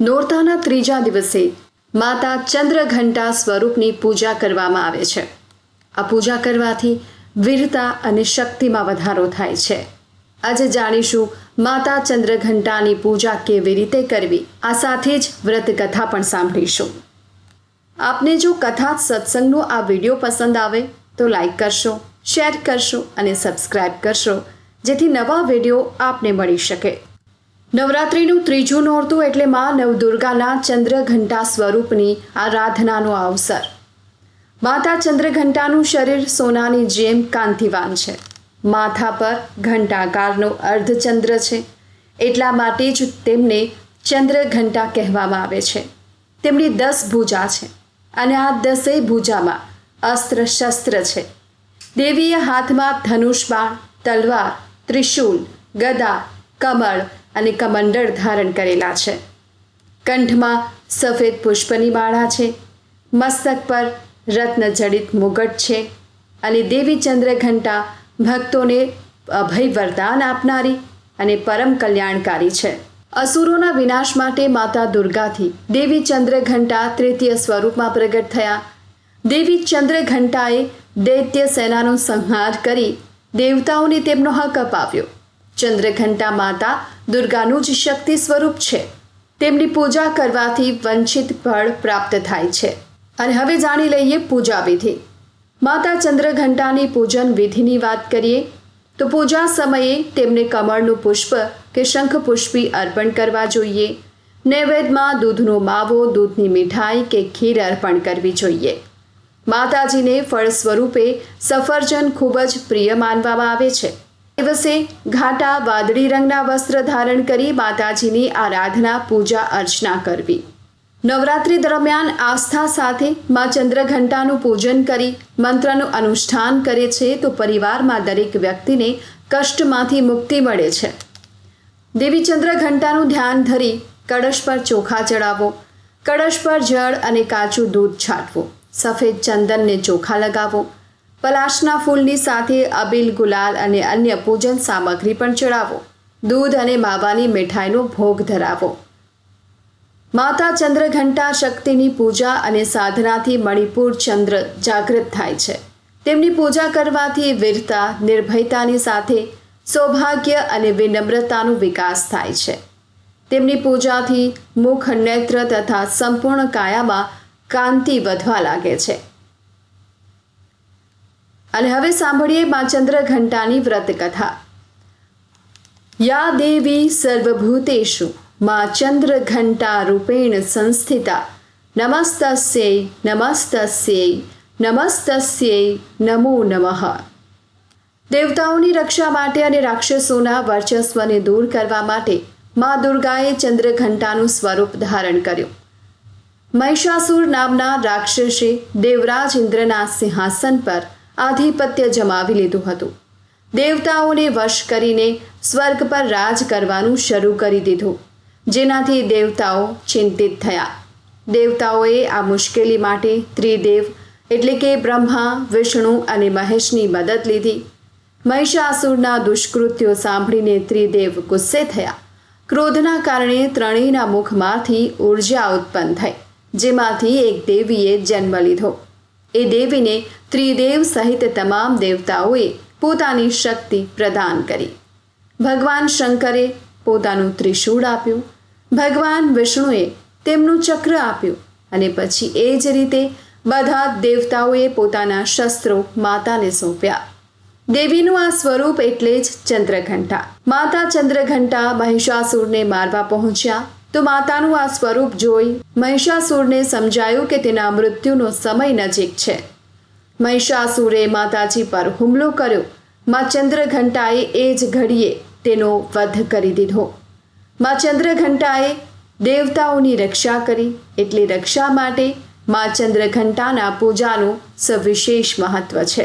નોરતાના ત્રીજા દિવસે માતા ચંદ્રઘંટા સ્વરૂપની પૂજા કરવામાં આવે છે. આ પૂજા કરવાથી વીરતા અને શક્તિમાં વધારો થાય છે. આજે જાણીશું માતા ચંદ્રઘંટાની પૂજા કેવી રીતે કરવી, આ સાથે જ વ્રત કથા પણ સાંભળીશું. આપને જો કથા સત્સંગનો આ વીડિયો પસંદ આવે તો લાઈક કરશો, શેર કરશો અને સબસ્ક્રાઈબ કરશો, જેથી નવા વીડિયો આપને મળી શકે. નવરાત્રિનું ત્રીજું નોરતું એટલે મા નવદુર્ગાના ચંદ્રઘંટા સ્વરૂપની આરાધનાનો અવસર. માતા ચંદ્રઘંટાનું શરીર સોનાની જેમ કાંતિવાન છે. માથા પર ઘંટાકારનો અર્ધચંદ્ર છે. એટલા માટે જ તેમને ચંદ્રઘંટા કહેવામાં આવે છે. તેમની દસ ભૂજા છે અને આ દસેય ભૂજામાં અસ્ત્ર શસ્ત્ર છે. દેવીએ હાથમાં ધનુષ બાણ તલવાર, ત્રિશૂલ, ગદા, કમળ અને કમંડળ ધારણ કરેલા છે. કંઠમાં સફેદ પુષ્પની માળા છે. મસ્તક પર રત્નજડિત મુગટ છે અને દેવી ચંદ્રઘંટા ભક્તોને અભય વરદાન આપનારી અને પરમ કલ્યાણકારી છે. અસુરોના વિનાશ માટે માતા દુર્ગાથી દેવી ચંદ્રઘંટા તૃતીય સ્વરૂપમાં પ્રગટ થયા. દેવી ચંદ્રઘંટાએ દૈત્ય સેનાનો સંહાર કરી દેવતાઓને તેમનો હક અપાવ્યો. ચંદ્રઘંટા માતા દુર્ગાનું જ શક્તિ સ્વરૂપ છે. તેમની પૂજા કરવાથી વંચિત ફળ પ્રાપ્ત થાય છે. અને હવે જાણી લઈએ પૂજા વિધિ. માતા ચંદ્રઘંટાની પૂજન વિધિની વાત કરીએ, તો પૂજા સમયે તેમને કમળનું પુષ્પ કે શંખ પુષ્પી અર્પણ કરવા જોઈએ. નૈવેદ્યમાં દૂધનો માવો, દૂધની મીઠાઈ કે ખીર અર્પણ કરવી જોઈએ. માતાજીને ફળ સ્વરૂપે સફરજન ખૂબ જ પ્રિય માનવામાં આવે છે. દિવસે ઘાટા વાદળી રંગના વસ્ત્ર ધારણ કરી માતાજીની આરાધના, પૂજા, અર્ચના કરવી. નવરાત્રી દરમિયાન આસ્થા સાથે મા ચંદ્રઘંટાનું પૂજન કરી મંત્રનું અનુષ્ઠાન કરે છે તો પરિવારમાં દરેક વ્યક્તિને કષ્ટમાંથી મુક્તિ મળે છે. દેવી ચંદ્રઘંટાનું ધ્યાન ધરી કળશ પર ચોખા ચડાવો, કળશ પર જળ અને કાચું દૂધ છાંટવું, સફેદ ચંદનને ચોખા લગાવો પલાશના ફૂલની સાથે અબીલ ગુલાલ અને અન્ય પૂજન સામગ્રી પણ ચડાવો. દૂધ અને માવાની મીઠાઈનો ભોગ ધરાવો. માતા ચંદ્રઘંટા શક્તિની પૂજા અને સાધનાથી મણિપુર ચંદ્ર જાગૃત થાય છે. તેમની પૂજા કરવાથી વીરતા, નિર્ભયતાની સાથે સૌભાગ્ય અને વિનમ્રતાનો વિકાસ થાય છે. તેમની પૂજાથી મુખ નેત્ર તથા સંપૂર્ણ કાયામાં કાંતિ વધવા લાગે છે. અને હવે સાંભળીએ મા ચંદ્રઘંટાની વ્રત કથા યા દેવી સર્વભૂતેશુ મા ચંદ્રઘંટા રૂપેણ સંસ્થિતા, નમસ્તસ્યૈ નમસ્તસ્યૈ નમસ્તસ્યૈ નમો નમઃ. દેવતાઓની રક્ષા માટે અને રાક્ષસોના વર્ચસ્વને દૂર કરવા માટે મા દુર્ગાએ ચંદ્રઘંટાનું સ્વરૂપ ધારણ કર્યું. મહિષાસુર નામના રાક્ષસે દેવરાજ ઇન્દ્રના સિંહાસન પર આધિપત્ય જમાવી લીધું હતું. દેવતાઓને વશ કરીને સ્વર્ગ પર રાજ કરવાનું શરૂ કરી દીધું, જેનાથી દેવતાઓ ચિંતિત થયા. દેવતાઓએ આ મુશ્કેલી માટે ત્રિદેવ એટલે કે બ્રહ્મા, વિષ્ણુ અને મહેશની મદદ લીધી. મહિષાસુરના દુષ્કૃત્યો સાંભળીને ત્રિદેવ ગુસ્સે થયા. ક્રોધના કારણે ત્રણેયના મુખમાંથી ઊર્જા ઉત્પન્ન થઈ, જેમાંથી એક દેવીએ જન્મ લીધો. એ દેવીને ત્રિદેવ સહિત તમામ દેવતાઓએ પોતાની શક્તિ પ્રદાન કરી. ભગવાન શંકરે પોતાનું ત્રિશૂળ આપ્યું. ભગવાન વિષ્ણુએ તેમનું ચક્ર આપ્યું અને પછી એ જ રીતે બધા દેવતાઓએ પોતાના શસ્ત્રો માતાને સોંપ્યા. દેવીનું આ સ્વરૂપ એટલે જ ચંદ્રઘંટા. માતા ચંદ્રઘંટા મહિષાસુરને મારવા પહોંચ્યા તો માતાનું આ સ્વરૂપ જોઈ મહિષાસુરને સમજાયું કે તેના મૃત્યુનો સમય નજીક છે. મહિષાસુરે માતાજી પર હુમલો કર્યો. માં ચંદ્રઘંટાએ એ જ ઘડીએ તેનો વધ કરી દીધો. માં ચંદ્રઘંટાએ દેવતાઓની રક્ષા કરી એટલે રક્ષા માટે માં ચંદ્રઘંટાના પૂજાનું સવિશેષ મહત્વ છે.